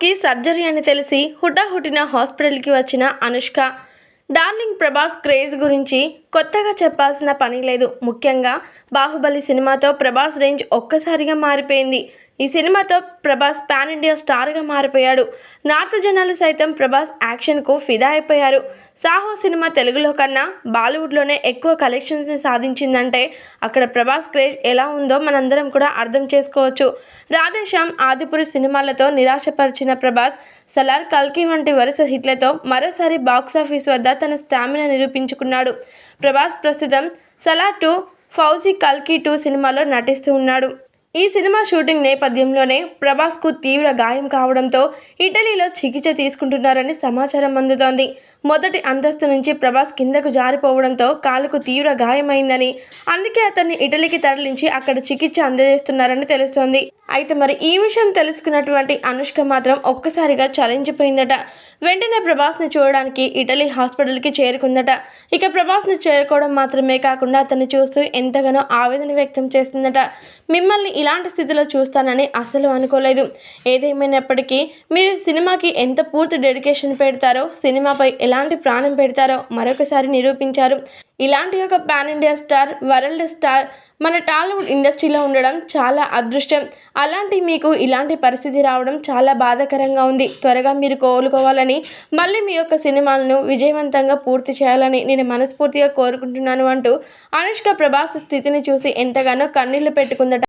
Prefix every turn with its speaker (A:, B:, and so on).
A: ప్రభాస్కి surgery అని తెలిసి హుటాహుటిన హాస్పిటల్కి వచ్చిన అనుష్క డార్లింగ్ ప్రభాస్ క్రేజ్ గురించి కొత్తగా చెప్పాల్సిన పని లేదు. ముఖ్యంగా బాహుబలి సినిమాతో ప్రభాస్ రేంజ్ ఒక్కసారిగా మారిపోయింది. ఈ సినిమాతో ప్రభాస్ పాన్ ఇండియా స్టార్గా మారిపోయాడు. నార్త్ జనాలు సైతం ప్రభాస్ యాక్షన్కు ఫిదా అయిపోయారు. సాహో సినిమా తెలుగులో కన్నా బాలీవుడ్లోనే ఎక్కువ కలెక్షన్స్ని సాధించిందంటే అక్కడ ప్రభాస్ క్రేజ్ ఎలా ఉందో మనందరం కూడా అర్థం చేసుకోవచ్చు. రాధేశ్యామ్ ఆదిపురి సినిమాలతో నిరాశపరిచిన ప్రభాస్ సలార్ కల్కి వంటి వరుస హిట్లతో మరోసారి బాక్సాఫీస్ వద్ద తన స్టామినా నిరూపించుకున్నాడు. ప్రభాస్ ప్రస్తుతం సలార్ టూ ఫౌజీ కల్కి టూ సినిమాలో నటిస్తూ ఉన్నాడు. ఈ సినిమా షూటింగ్ నేపథ్యంలోనే ప్రభాస్కు తీవ్ర గాయం కావడంతో ఇటలీలో చికిత్స తీసుకుంటున్నారని సమాచారం అందుతోంది. మొదటి అంతస్తు నుంచి ప్రభాస్ కిందకు జారిపోవడంతో కాలుకు తీవ్ర గాయమైందని అందుకే అతన్ని ఇటలీకి తరలించి అక్కడ చికిత్స అందజేస్తున్నారని తెలుస్తోంది. అయితే మరి ఈ విషయం తెలుసుకున్నటువంటి అనుష్క మాత్రం ఒక్కసారిగా చలించిపోయిందట. వెంటనే ప్రభాస్ని చూడడానికి ఇటలీ హాస్పిటల్కి చేరుకుందట. ఇక ప్రభాస్ని చేరుకోవడం మాత్రమే కాకుండా అతన్ని చూస్తూ ఎంతగానో ఆవేదన వ్యక్తం చేస్తుందట. మిమ్మల్ని ఇలాంటి స్థితిలో చూస్తానని అసలు అనుకోలేదు. ఏదేమైనప్పటికీ మీరు సినిమాకి ఎంత పూర్తి డెడికేషన్ పెడతారో సినిమాపై ఎలాంటి ప్రాణం పెడతారో మరొకసారి నిరూపించారు. ఇలాంటి ఒక pan India star world star మన టాలీవుడ్ ఇండస్ట్రీలో ఉండడం చాలా అదృష్టం. అలాంటి మీకు ఇలాంటి పరిస్థితి రావడం చాలా బాధాకరంగా ఉంది. త్వరగా మీరు కోలుకోవాలని మళ్ళీ మీ యొక్క సినిమాలను విజయవంతంగా పూర్తి చేయాలని నేను మనస్ఫూర్తిగా కోరుకుంటున్నాను అంటూ అనుష్క ప్రభాస్ స్థితిని చూసి ఎంతగానో కన్నీళ్ళు పెట్టుకుందట.